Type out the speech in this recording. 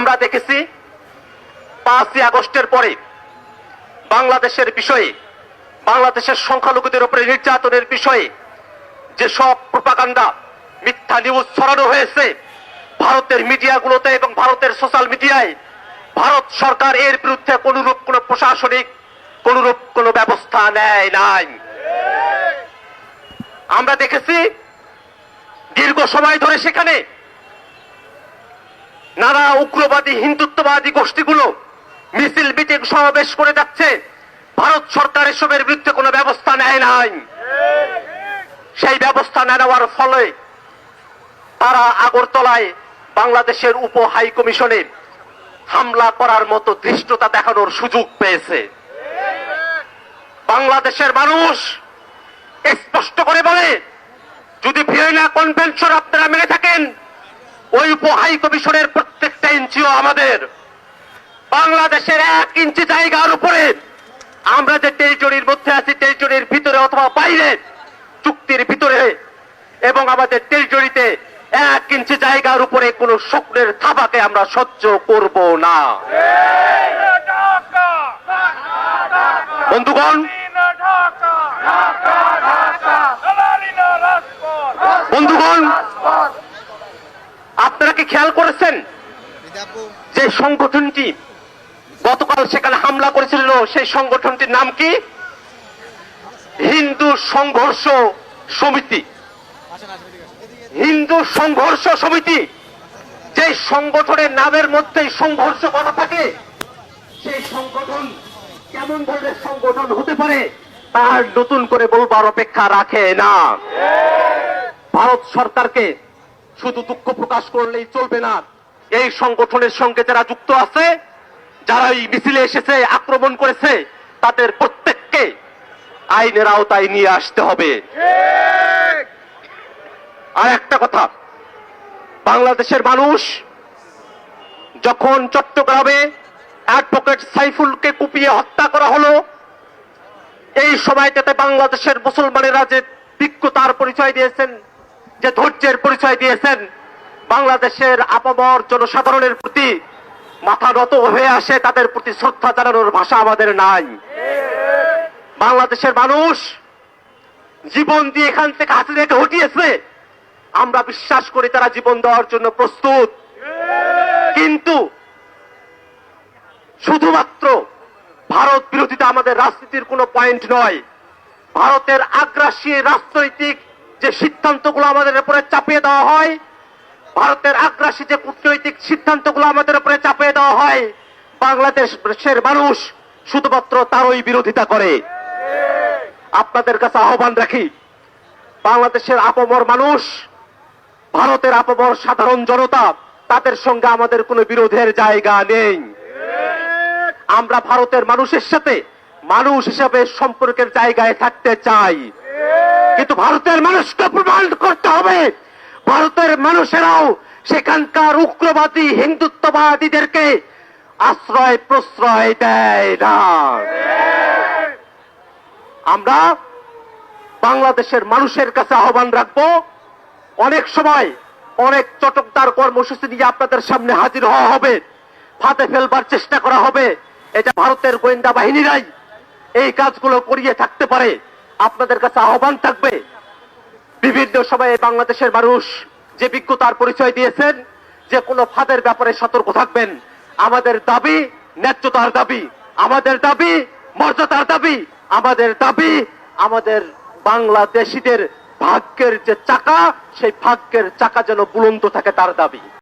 আমরা দেখেছি পাঁচই আগস্টের পরে বাংলাদেশের বিষয়ে, বাংলাদেশের সংখ্যালঘুদের উপরে নির্যাতনের বিষয়ে যে সব প্রপাকাণ্ডা মিথ্যা নিউজ ছড়ানো হয়েছে, ভারতের মিডিয়াগুলোতে এবং ভারতের সোশ্যাল মিডিয়ায় ভারত সরকার এর বিরুদ্ধে কোনরূপ কোন প্রশাসনিক, কোনরূপ কোন ব্যবস্থা নেয় নাই। আমরা দেখেছি দীর্ঘ সময় ধরে সেখানে নানা উগ্রবাদী হিন্দুত্ববাদী গোষ্ঠীগুলো মিছিল, মিটিং সমাবেশ করে যাচ্ছে। ভারত সরকার এসবের বিরুদ্ধে কোনো ব্যবস্থা নেয় নাই। সেই ব্যবস্থা না নেওয়ার ফলে তারা আগরতলায় বাংলাদেশের উপ হাই কমিশনে হামলা করার মতো ধৃষ্টতা দেখানোর সুযোগ পেয়েছে। বাংলাদেশের মানুষ স্পষ্ট করে বলে, যদি ভিয়েনা কনভেনশন আপনারা মেনে থাকেন ওই উপ হাই কমিশনের প্রত্যেকটা ইঞ্চিও আমাদের। বাংলাদেশের এক ইঞ্চি জায়গার উপরে। আমরা যে টেরিটরির মধ্যে আছি, টেরিটরির ভিতরে অথবা বাইরে চুক্তির ভিতরে, এবং আমাদের টেরিটরিতে এক ইঞ্চি জায়গার উপরে কোন স্বপ্নের থাবাকে আমরা সহ্য করব না। বন্ধুগণ বন্ধুগণ কি খেয়াল করেছেন? যে সংগঠনটি গতকাল সেখানে হামলা করেছিল, সেই সংগঠনটির নাম কি? হিন্দু সংঘর্ষ সমিতি। হিন্দু সংঘর্ষ সমিতি, যে সংগঠনের নামের মধ্যেই সংঘর্ষ করা থাকে, সেই সংগঠন কেমন ধরনের সংগঠন হতে পারে তার নতুন করে বলবার অপেক্ষা রাখে না। ভারত সরকারকে শুধু দুঃখ প্রকাশ করলেই চলবে না। এই সংগঠনের সঙ্গে যারা যুক্ত আছে, যারা এই মিছিলে এসেছে, আক্রমণ করেছে, তাদের প্রত্যেককে আইনের আওতায় নিয়ে আসতে হবে। আর একটা কথা, বাংলাদেশের মানুষ যখন চট্টগ্রামে অ্যাডভোকেট সাইফুলকে কুপিয়ে হত্যা করা হলো, এই সময়টাতে বাংলাদেশের মুসলমানেরা যে বিজ্ঞতার পরিচয় দিয়েছেন যে ধৈর্যের পরিচয় দিয়েছেন বাংলাদেশের আপামর জনসাধারণের প্রতি মাথা নত হয়ে আসে তাদের প্রতি শ্রদ্ধা জানানোর ভাষা আমাদের নাই। বাংলাদেশের মানুষ জীবন দিয়ে এখান থেকে হাসিনাকে হটিয়েছে। আমরা বিশ্বাস করি তারা জীবন দেওয়ার জন্য প্রস্তুত। কিন্তু শুধুমাত্র ভারত বিরোধিতা আমাদের রাজনীতির কোনো পয়েন্ট নয়। ভারতের আগ্রাসী রাজনৈতিক যে সিদ্ধান্তগুলো আমাদের উপরে চাপিয়ে দেওয়া হয়, ভারতের আগ্রাসী যে কূটনৈতিক সিদ্ধান্তগুলো আমাদের উপরে চাপিয়ে দেওয়া হয়, বাংলাদেশের মানুষ শুধুমাত্র তারই বিরোধিতা করে। আপনাদের কাছে আহ্বান রাখি, বাংলাদেশের আপমর মানুষ, ভারতের আপমর সাধারণ জনতা, তাদের সঙ্গে আমাদের কোনো বিরোধের জায়গা নেই। আমরা ভারতের মানুষের সাথে মানুষ হিসাবে সম্পর্কের জায়গায় থাকতে চাই। কিন্তু ভারতের মানুষকে প্রমাণ করতে হবে। ভারতের মানুষেরাও সেখানকার উগ্রবাদী, হিন্দুত্ববাদীদেরকে আশ্রয়, প্রশ্রয় দেয় না। আমরা বাংলাদেশের মানুষের কাছে আহ্বান রাখব। অনেক সময় অনেক চটকদার কর্মসূচি নিয়ে আপনাদের সামনে হাজির হওয়া হবে। ফাঁদে ফেলবার চেষ্টা করা হবে। এটা ভারতের গোয়েন্দা বাহিনীরাই এই কাজগুলো করিয়ে থাকতে পারে। আপনাদের কাছে আহ্বান থাকবে। বিভিন্ন সময়ে বাংলাদেশের মানুষ যে বিজ্ঞতার পরিচয় দিয়েছেন, যে কোনো ফাঁদের ব্যাপারে সতর্ক থাকবেন। আমাদের দাবি ন্যায্যতার দাবি, আমাদের দাবি মর্যাদার দাবি, আমাদের দাবি আমাদের বাংলাদেশিদের ভাগ্যের যে চাকা, সেই ভাগ্যের চাকা যেন বুলন্ত থাকে তার দাবি।